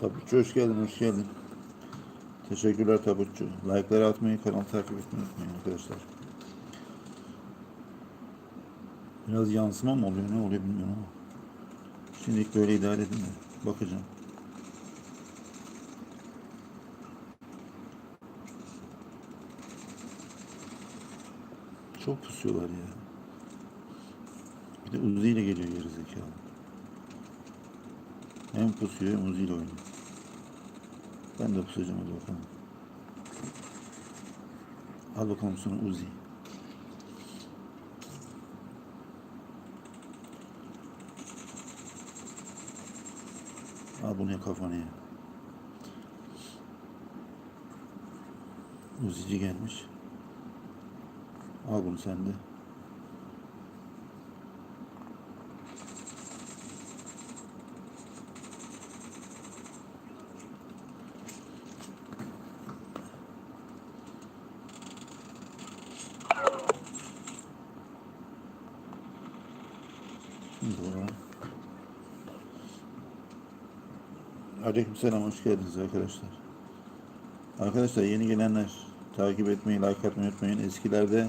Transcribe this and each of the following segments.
Tabutçu hoş geldin, hoş geldin. Teşekkürler Tabutçu. Like'ları atmayı, kanalı takip etmeyi unutmayın arkadaşlar. Biraz yansıma mı oluyor, ne oluyor bilmiyorum ama. Şimdilik böyle idare edin de. Bakacağım. Çok pusuyorlar ya. Bir de Uzi ile geliyor geri zekalı. Hem pusuyor hem Uzi ile oynuyor. Ben de pusacağım hadi bakalım. Al bakalım sana Uzi. Al bunu ya kafana ya. Uzici gelmiş. Al bunu sen de. Doğru. Aleykümselam hoş geldiniz arkadaşlar. Arkadaşlar yeni gelenler takip etmeyi, like atmayı unutmayın. Eskilerde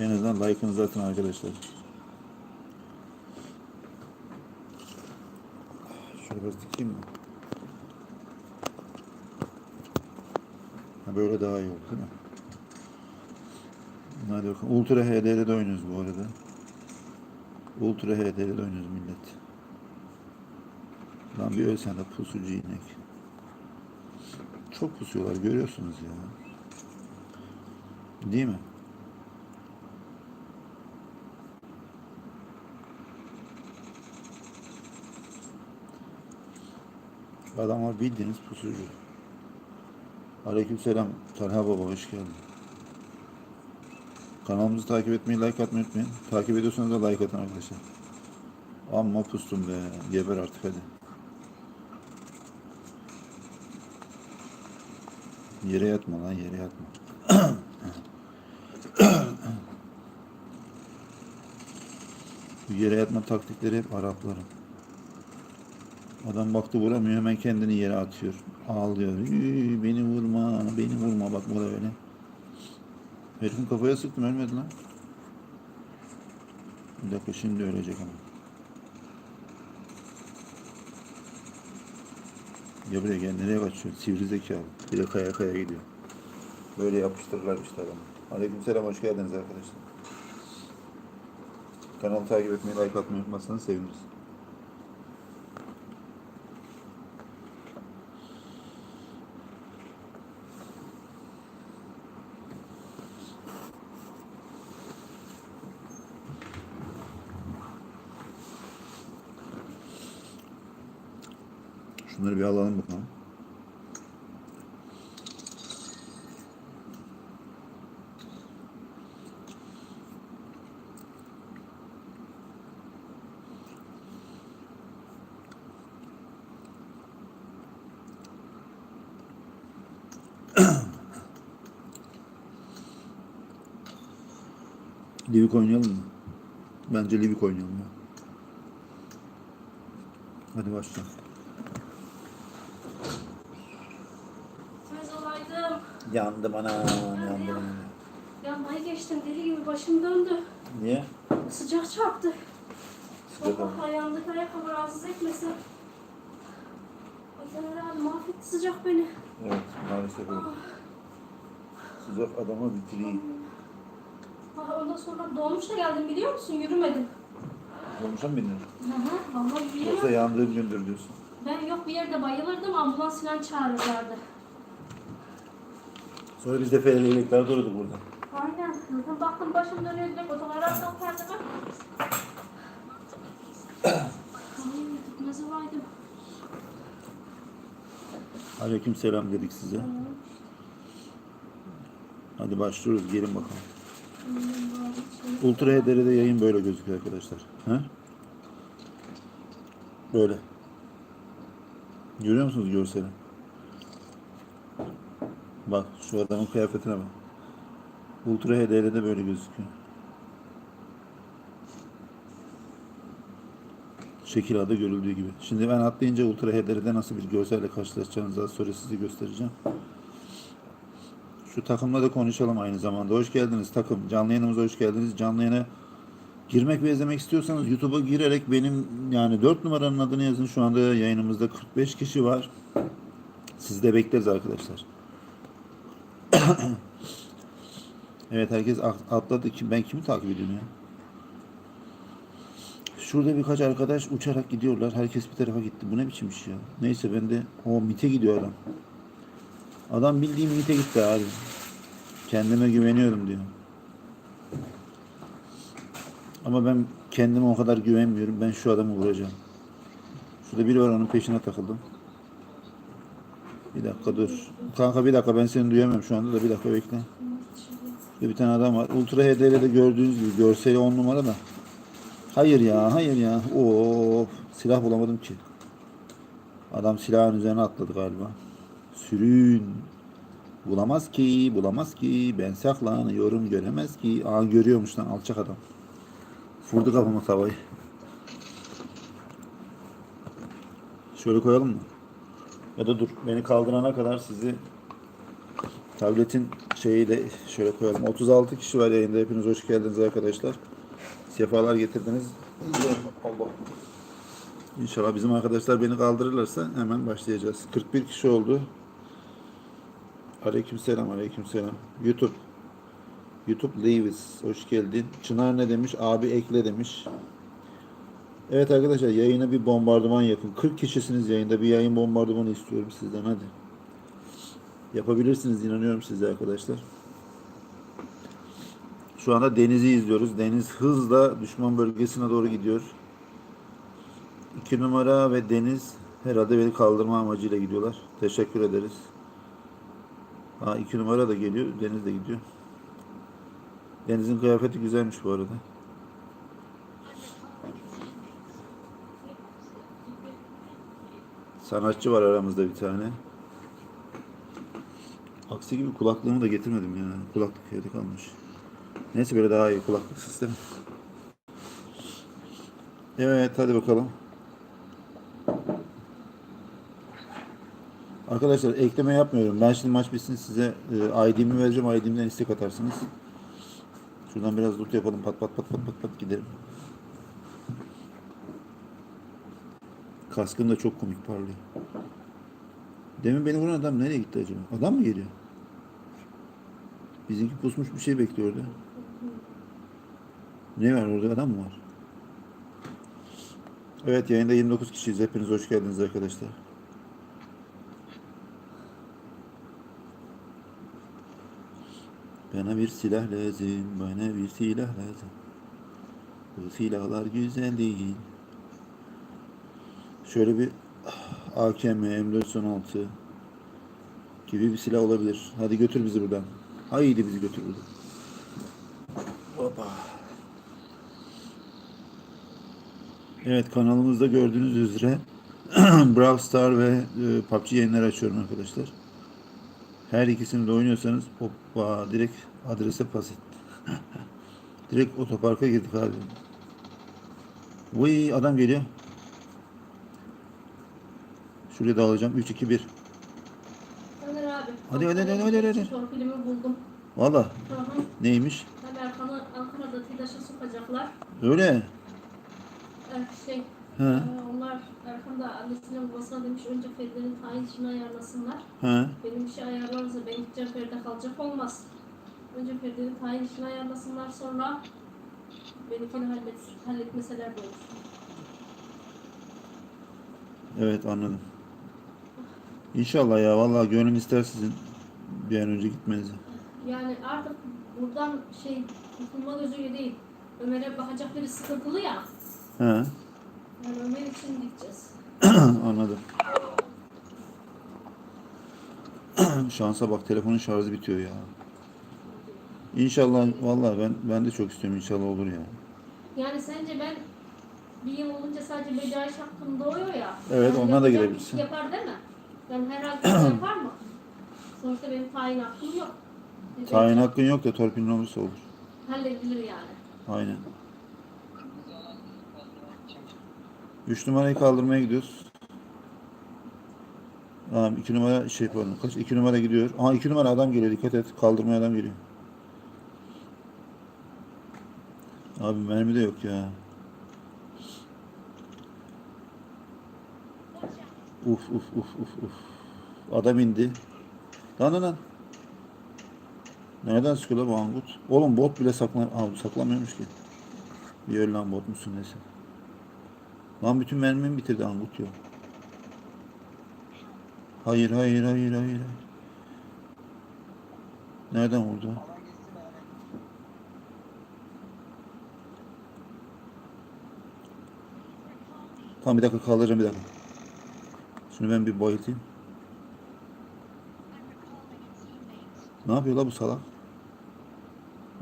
en azından like'ınızı atın arkadaşlar. Şöyle biraz dikeyim mi? Ha, böyle daha iyi oldu değil mi? Hadi bakalım. Ultra HD'de de oynuyoruz bu arada. Ultra HD'de de oynuyoruz millet. Lan bir ölsen de pusucu inek. Çok pusuyorlar görüyorsunuz ya. Değil mi? Adamlar bildiğiniz pusucu. Aleykümselam Talha Baba hoş geldin. Kanalımızı takip etmeyi, like atmayı unutmayın. Takip ediyorsanız da like atın arkadaşlar. Amma pustum be. Geber artık hadi. Yere yatma lan yere yatma. Bu yere yatma taktikleri hep Arapların. Adam baktı vuramıyor hemen kendini yere atıyor. Ağlıyor. "Üü, beni vurma, beni vurma bak bu öyle. Herifin kafaya sıktım ölmedi lan. Bir dakika şimdi ölecek ama. Ya buraya gel nereye kaçıyor? Sivri zekalı. Bir de kaya kaya gidiyor. Böyle yapıştırırlar işte adamı. Aleykümselam hoş geldiniz arkadaşlar. Kanalı takip etmeyi, like atmayı unutmazsanız seviniriz. Şunları bir alalım bakalım. Livik oynayalım mı? Bence Livik oynayalım ya. Hadi başla. Yandım ana, yandım ana. Yanmayı geçtim deli gibi başım döndü. Niye? Sıcak çarptı. Sıcak ama. Allah ayağımdaki ayakkabı rahatsız etmesin. Ay Caner abi mahvetti sıcak beni. Evet, maalesef öyle. Ah, Sıcak adamı bitireyim. Ha, ondan sonra dolmuşla geldim biliyor musun? Yürümedim. Olmuşa mı bindin? Hı hı. Vallahi yürüyemem. Yoksa yandığım gündür diyorsun. Ben yok bir yerde bayılırdım ambulans falan çağırırlardı. Sonra biz de feleğilikler durduk burada. Aynen. Zaten baktım başım dönüyor direkt otolara attım kendime. Ay gitmez olaydım. Aleyküm selam dedik size. Hadi başlıyoruz. Gelin bakalım. Ultra HDR'de yayın böyle gözüküyor arkadaşlar. He? Böyle. Görüyor musunuz görseli? Bak şu adamın kıyafetine bak. Ultra HDR'de böyle gözüküyor. Şekil adı görüldüğü gibi. Şimdi ben atlayınca Ultra HDR'de nasıl bir görselle karşılaşacağınızı az sonra size göstereceğim. Şu takımla da konuşalım aynı zamanda. Hoş geldiniz takım. Canlı yayınımıza hoş geldiniz. Canlı yayına girmek ve izlemek istiyorsanız YouTube'a girerek benim yani 4 numaranın adını yazın. Şu anda yayınımızda 45 kişi var. Sizi de bekleriz arkadaşlar. evet herkes at- atladı. Kim, ben kimi takip ediyorum ya? Şurada birkaç arkadaş uçarak gidiyorlar. Herkes bir tarafa gitti. Bu ne biçim iş ya? Neyse ben de o MIT'e gidiyor adam. Adam bildiğim MIT'e gitti abi. Kendime güveniyorum diyor. Ama ben kendime o kadar güvenmiyorum. Ben şu adamı vuracağım. Şurada biri var onun peşine takıldım. Bir dakika dur. Kanka bir dakika ben seni duyamıyorum şu anda da bir dakika bekle. Şurada bir tane adam var. Ultra HD'de gördüğünüz gibi görseli on numara da. Hayır ya hayır ya. Of silah bulamadım ki. Adam silahın üzerine atladı galiba. Sürün. Bulamaz ki, bulamaz ki. Ben saklanıyorum, göremez ki. Aa görüyormuş lan alçak adam. Vurdu kafama tavayı. Şöyle koyalım mı? Ya da dur beni kaldırana kadar sizi tabletin şeyiyle şöyle koyalım. 36 kişi var yayında. Hepiniz hoş geldiniz arkadaşlar. Sefalar getirdiniz. Allah. İnşallah bizim arkadaşlar beni kaldırırlarsa hemen başlayacağız. 41 kişi oldu. Aleykümselam, aleykümselam. YouTube. YouTube Lewis, hoş geldin. Çınar ne demiş? Abi ekle demiş. Evet arkadaşlar yayına bir bombardıman yapın. 40 kişisiniz yayında. Bir yayın bombardımanı istiyorum sizden hadi. Yapabilirsiniz inanıyorum size arkadaşlar. Şu anda denizi izliyoruz. Deniz hızla düşman bölgesine doğru gidiyor. 2 numara ve Deniz herhalde beni kaldırma amacıyla gidiyorlar. Teşekkür ederiz. Ha iki numara da geliyor. Deniz de gidiyor. Deniz'in kıyafeti güzelmiş bu arada. Sanatçı var aramızda bir tane. Aksi gibi kulaklığımı da getirmedim ya. Kulaklık evde kalmış. Neyse böyle daha iyi kulaklık sistemi. Evet hadi bakalım. Arkadaşlar ekleme yapmıyorum. Ben şimdi maç bitsin size e, ID'mi vereceğim. ID'mden istek atarsınız. Şuradan biraz loot yapalım. Pat pat pat pat pat pat gidelim. Kaskım da çok komik parlıyor. Demin beni vuran adam nereye gitti acaba? Adam mı geliyor? Bizimki pusmuş bir şey bekliyor orada. Ne var orada adam mı var? Evet yayında 29 kişiyiz. Hepiniz hoş geldiniz arkadaşlar. Bana bir silah lazım, bana bir silah lazım. Bu silahlar güzel değil. Şöyle bir AKM, M416 gibi bir silah olabilir. Hadi götür bizi buradan. Haydi bizi götür buradan. Hoppa. Evet kanalımızda gördüğünüz üzere Brawl Star ve e, PUBG yayınları açıyorum arkadaşlar. Her ikisini de oynuyorsanız hoppa direkt adrese pas et. direkt otoparka girdik abi. Vay adam geliyor. Şuraya da alacağım. 3 2 1. Ömer abi. Hadi, hadi, hadi, hadi, hadi. Torpilimi buldum. Valla Hı hı. neymiş? Tabii Erkan'ı Ankara'da TİDAŞ'a sokacaklar. Öyle. Evet, şey, He. e, onlar Erkan da annesine babasına demiş önce Feride'nin tayin işini ayarlasınlar. He. Benim bir şey ayarlarsa ben gideceğim Feride kalacak olmaz. Önce Feride'nin tayin işini ayarlasınlar sonra benimkini hallet, halletmeseler de olur. Evet anladım. İnşallah ya vallahi gönül ister sizin bir an önce gitmenizi. Yani artık buradan şey kurtulma gözüyle değil. Ömer'e bakacak biri sıkıntılı ya. He Yani Ömer için gideceğiz. anladım. Şansa bak telefonun şarjı bitiyor ya. İnşallah vallahi ben ben de çok istiyorum inşallah olur ya. Yani sence ben bir yıl olunca sadece becaiş hakkım doğuyor ya. Evet, Yani onunla da yapacak girebilirsin. Yapar değil mi? Yani herhalde yapar mı? Sonuçta benim tayin hakkım yok. Ne Tayin hakkın yok da torpilin olursa olur. Halledilir yani. Aynen. Üç numarayı kaldırmaya gidiyoruz. Tamam iki numara şey pardon kaç iki numara gidiyor. Aha iki numara adam geliyor dikkat et kaldırmaya adam geliyor. Abi mermi de yok ya. Uf uf uf uf uf. Adam indi. Lan lan lan. Nereden sıkıyor bu angut? Oğlum bot bile saklan... Aa, saklamıyormuş ki. Bir öl lan bot musun neyse. Lan bütün mermimi bitirdi angut. Hayır hayır hayır hayır. hayır. Nereden vurdu? Tamam bir dakika kaldıracağım bir dakika. Şunu ben bir bayıltayım. Ne yapıyor la bu salak?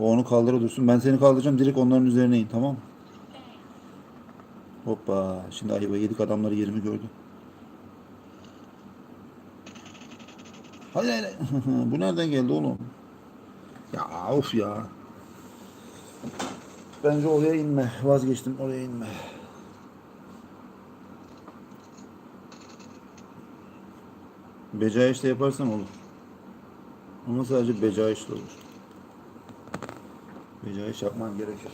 O onu kaldırır dursun. Ben seni kaldıracağım direkt onların üzerine in tamam mı? Hoppa. Şimdi ayıba yedik adamları yerimi gördü. Hadi hadi. bu nereden geldi oğlum? Ya of ya. Bence oraya inme. Vazgeçtim oraya inme. Becaiş de yaparsan olur. Ama sadece becaişle olur. Becaiş yapman gerekir.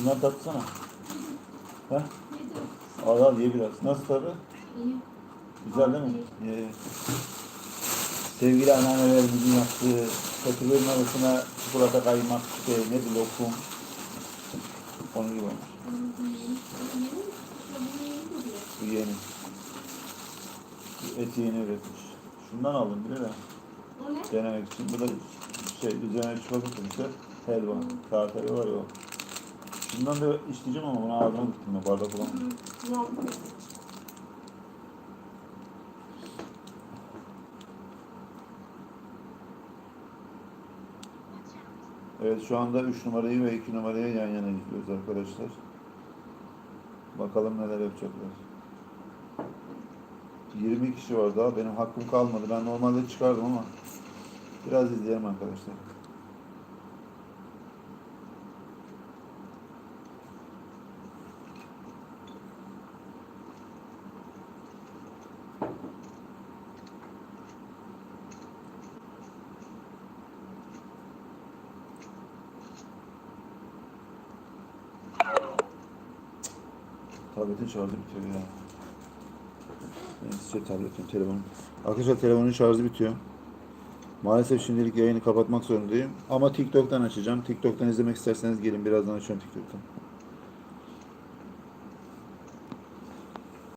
Bunları tatsana. Ha? Al al ye biraz. Nasıl tadı? İyi. Güzel değil mi? Ye. Sevgili anneannelerimizin yaptığı kötülüğün arasına çikolata kaymak, işte nedir lokum. Onun gibi olmuş. Bu yeni. Bu eti yeni üretmiş. Şundan aldım O ne? denemek için. Bu da şey üzerine çikolata sürmüşler. Helva. Kağıt helva var ya o. Şundan da isteyeceğim ama bunu ağzıma gittim ya bardak falan. Yok. Evet şu anda 3 numarayı ve 2 numarayı yan yana gidiyoruz arkadaşlar. Bakalım neler yapacaklar. 20 kişi var daha. Benim hakkım kalmadı. Ben normalde çıkardım ama biraz izleyelim arkadaşlar. Tabletin şarjı bitiyor ya. Neyse tabletin, telefonum. Arkadaşlar telefonun şarjı bitiyor. Maalesef şimdilik yayını kapatmak zorundayım. Ama TikTok'tan açacağım. TikTok'tan izlemek isterseniz gelin birazdan açıyorum TikTok'tan.